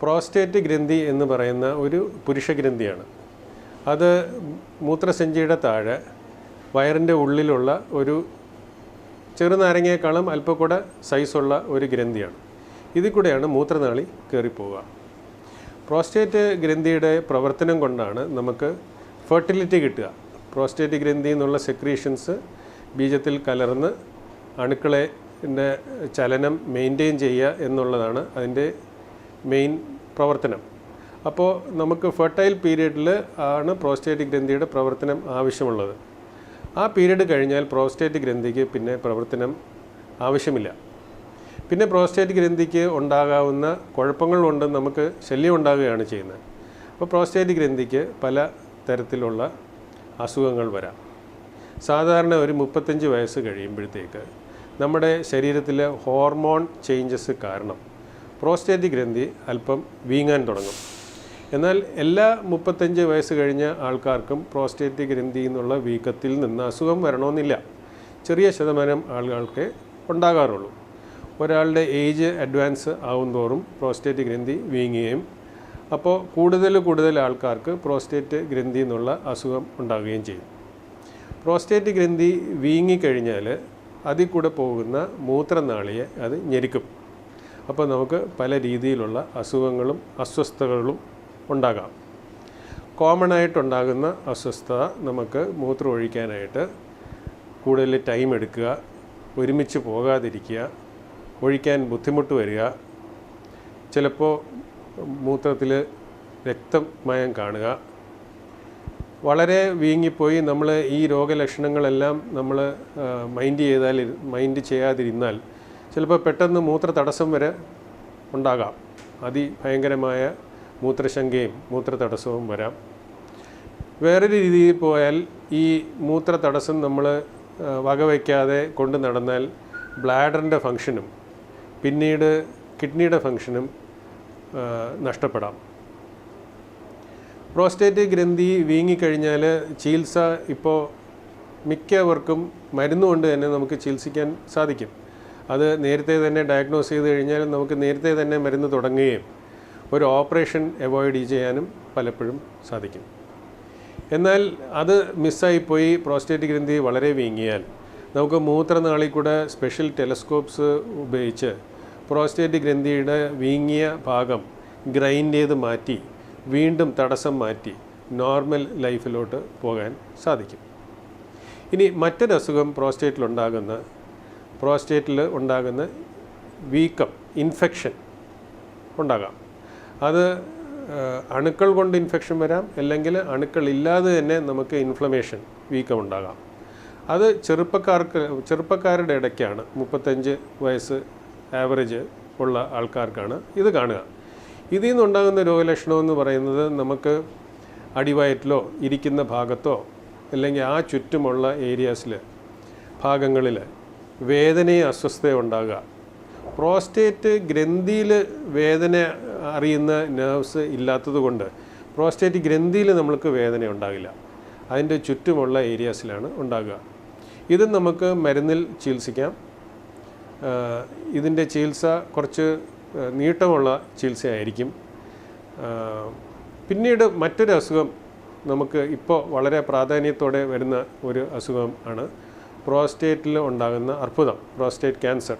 Prostate ഗ്രന്ഥി എന്ന് പറയുന്ന ഒരു പുരുഷ ഗ്രന്ഥിയാണ്. അത് മൂത്രസഞ്ചിയുടെ താഴെ വയറിന്റെ ഉള്ളിലുള്ള ഒരു ചെറുനാരങ്ങയേക്കാളും അല്പം കൂടെ സൈസുള്ള ഒരു ഗ്രന്ഥിയാണ്. ഇതിൽ കൂടെയാണ് മൂത്രനാളി കയറിപ്പോവുക. പ്രോസ്റ്റേറ്റ് ഗ്രന്ഥിയുടെ പ്രവർത്തനം കൊണ്ടാണ് നമുക്ക് ഫെർട്ടിലിറ്റി കിട്ടുക. പ്രോസ്റ്റേറ്റ് ഗ്രന്ഥി എന്നുള്ള സെക്രീഷൻസ് ബീജത്തിൽ കലർന്ന് അണുക്കളെ ചലനം മെയിന്റെയിൻ ചെയ്യുക എന്നുള്ളതാണ് അതിന്റെ മെയിൻ പ്രവർത്തനം. അപ്പോൾ നമുക്ക് ഫെർട്ടൈൽ പീരീഡിൽ ആണ് പ്രോസ്റ്റേറ്റിക് ഗ്രന്ഥിയുടെ പ്രവർത്തനം ആവശ്യമുള്ളത്. ആ പീരീഡ് കഴിഞ്ഞാൽ പ്രോസ്റ്റേറ്റ് ഗ്രന്ഥിക്ക് പിന്നെ പ്രവർത്തനം ആവശ്യമില്ല. പിന്നെ പ്രോസ്റ്റേറ്റിക് ഗ്രന്ഥിക്ക് ഉണ്ടാകാവുന്ന കുഴപ്പങ്ങൾ കൊണ്ട് നമുക്ക് ശല്യം ഉണ്ടാകുകയാണ് ചെയ്യുന്നത്. അപ്പോൾ പ്രോസ്റ്റേറ്റിക് ഗ്രന്ഥിക്ക് പല തരത്തിലുള്ള അസുഖങ്ങൾ വരാം. സാധാരണ ഒരു മുപ്പത്തഞ്ച് വയസ്സ് കഴിയുമ്പോഴത്തേക്ക് നമ്മുടെ ശരീരത്തിലെ ഹോർമോൺ ചേഞ്ചസ് കാരണം പ്രോസ്റ്റേറ്റ് ഗ്രന്ഥി അല്പം വീങ്ങാൻ തുടങ്ങും. എന്നാൽ എല്ലാ മുപ്പത്തഞ്ച് വയസ്സ് കഴിഞ്ഞ ആൾക്കാർക്കും പ്രോസ്റ്റേറ്റ് ഗ്രന്ഥി എന്നുള്ള വീക്കത്തിൽ നിന്ന് അസുഖം വരണമെന്നില്ല. ചെറിയ ശതമാനം ആളുകൾക്ക് ഉണ്ടാകാറുള്ളൂ. ഒരാളുടെ ഏജ് അഡ്വാൻസ് ആവുന്തോറും പ്രോസ്റ്റേറ്റ് ഗ്രന്ഥി വീങ്ങുകയും അപ്പോൾ കൂടുതൽ കൂടുതൽ ആൾക്കാർക്ക് പ്രോസ്റ്റേറ്റ് ഗ്രന്ഥി എന്നുള്ള അസുഖം ഉണ്ടാകുകയും ചെയ്യും. പ്രോസ്റ്റേറ്റ് ഗ്രന്ഥി വീങ്ങിക്കഴിഞ്ഞാൽ അതിൽ കൂടെ പോകുന്ന മൂത്രനാളിയെ അത് ഞെരിക്കും. അപ്പോൾ നമുക്ക് പല രീതിയിലുള്ള അസുഖങ്ങളും അസ്വസ്ഥതകളും ഉണ്ടാകാം. കോമൺ ആയിട്ടുണ്ടാകുന്ന അസ്വസ്ഥത നമുക്ക് മൂത്രം ഒഴിക്കാനായിട്ട് കൂടുതൽ ടൈം എടുക്കുക ഒരുമിച്ച് പോകാതിരിക്കുക ഒഴിക്കാൻ ബുദ്ധിമുട്ട് വരിക. ചിലപ്പോൾ മൂത്രത്തിൽ രക്തമയം കാണുക. വളരെ വീങ്ങിപ്പോയി നമ്മൾ ഈ രോഗലക്ഷണങ്ങളെല്ലാം നമ്മൾ മൈൻഡ് ചെയ്താൽ മൈൻഡ് ചെയ്യാതിരുന്നാൽ ചിലപ്പോൾ പെട്ടെന്ന് മൂത്ര തടസ്സം വരെ ഉണ്ടാകാം. അതിഭയങ്കരമായ മൂത്രശങ്കയും മൂത്ര തടസ്സവും വരാം. വേറൊരു രീതിയിൽ പോയാൽ ഈ മൂത്ര തടസ്സം നമ്മൾ വകവയ്ക്കാതെ കൊണ്ട് നടന്നാൽ ബ്ലാഡറിന്റെ ഫങ്ഷനും പിന്നീട് കിഡ്നിയുടെ ഫങ്ഷനും നഷ്ടപ്പെടാം. പ്രോസ്റ്റേറ്റ് ഗ്രന്ഥി വീങ്ങിക്കഴിഞ്ഞാൽ ചികിത്സ ഇപ്പോൾ മിക്കവർക്കും മരുന്നുകൊണ്ട് തന്നെ നമുക്ക് ചികിത്സിക്കാൻ സാധിക്കും. അത് നേരത്തെ തന്നെ ഡയഗ്നോസ് ചെയ്ത് കഴിഞ്ഞാൽ നമുക്ക് നേരത്തെ തന്നെ മരുന്ന് തുടങ്ങുകയും ഒരു ഓപ്പറേഷൻ അവോയ്ഡ് ചെയ്യാനും പലപ്പോഴും സാധിക്കും. എന്നാൽ അത് മിസ്സായിപ്പോയി പ്രോസ്റ്റേറ്റ് ഗ്രന്ഥി വളരെ വീങ്ങിയാൽ നമുക്ക് മൂത്രനാളിൽ കൂടെ സ്പെഷ്യൽ ടെലസ്കോപ്സ് ഉപയോഗിച്ച് പ്രോസ്റ്റേറ്റ് ഗ്രന്ഥിയുടെ വീങ്ങിയ ഭാഗം ഗ്രൈൻഡ് ചെയ്ത് മാറ്റി വീണ്ടും തടസ്സം മാറ്റി നോർമൽ ലൈഫിലോട്ട് പോകാൻ സാധിക്കും. ഇനി മറ്റൊരസുഖം പ്രോസ്റ്റേറ്റിലുണ്ടാകുന്ന പ്രോസ്റ്റേറ്റിൽ ഉണ്ടാകുന്ന വീക്കം ഇൻഫെക്ഷൻ ഉണ്ടാകാം. അത് അണുക്കൾ കൊണ്ട് ഇൻഫെക്ഷൻ വരാം അല്ലെങ്കിൽ അണുക്കൾ ഇല്ലാതെ തന്നെ നമുക്ക് ഇൻഫ്ലമേഷൻ വീക്കം ഉണ്ടാകാം. അത് ചെറുപ്പക്കാർക്ക് ചെറുപ്പക്കാരുടെ ഇടയ്ക്കാണ്. മുപ്പത്തഞ്ച് വയസ്സ് ആവറേജ് ഉള്ള ആൾക്കാർക്കാണ് ഇത് കാണുക. ഇതിൽ നിന്നുണ്ടാകുന്ന രോഗലക്ഷണമെന്ന് പറയുന്നത് നമുക്ക് അടിവയറ്റിലോ ഇരിക്കുന്ന ഭാഗത്തോ അല്ലെങ്കിൽ ആ ചുറ്റുമുള്ള ഏരിയാസിൽ ഭാഗങ്ങളിൽ വേദനയും അസ്വസ്ഥയും ഉണ്ടാകുക. പ്രോസ്റ്റേറ്റ് ഗ്രന്ഥിയിൽ വേദന അറിയുന്ന നെർവ്സ് ഇല്ലാത്തതുകൊണ്ട് പ്രോസ്റ്റേറ്റ് ഗ്രന്ഥിയിൽ നമ്മൾക്ക് വേദന ഉണ്ടാകില്ല. അതിന്റെ ചുറ്റുമുള്ള ഏരിയാസിലാണ് ഉണ്ടാകുക. ഇത് നമുക്ക് മരുന്നിൽ ചികിത്സിക്കാം. ഇതിന്റെ ചികിത്സ കുറച്ച് നീട്ടമുള്ള ചികിത്സയായിരിക്കും. പിന്നീട് മറ്റൊരു അസുഖം നമുക്ക് ഇപ്പോൾ വളരെ പ്രാധാന്യത്തോടെ വരുന്ന ഒരു അസുഖം ആണ് പ്രോസ്റ്റേറ്റിൽ ഉണ്ടാകുന്ന അർബുദം പ്രോസ്റ്റേറ്റ് ക്യാൻസർ.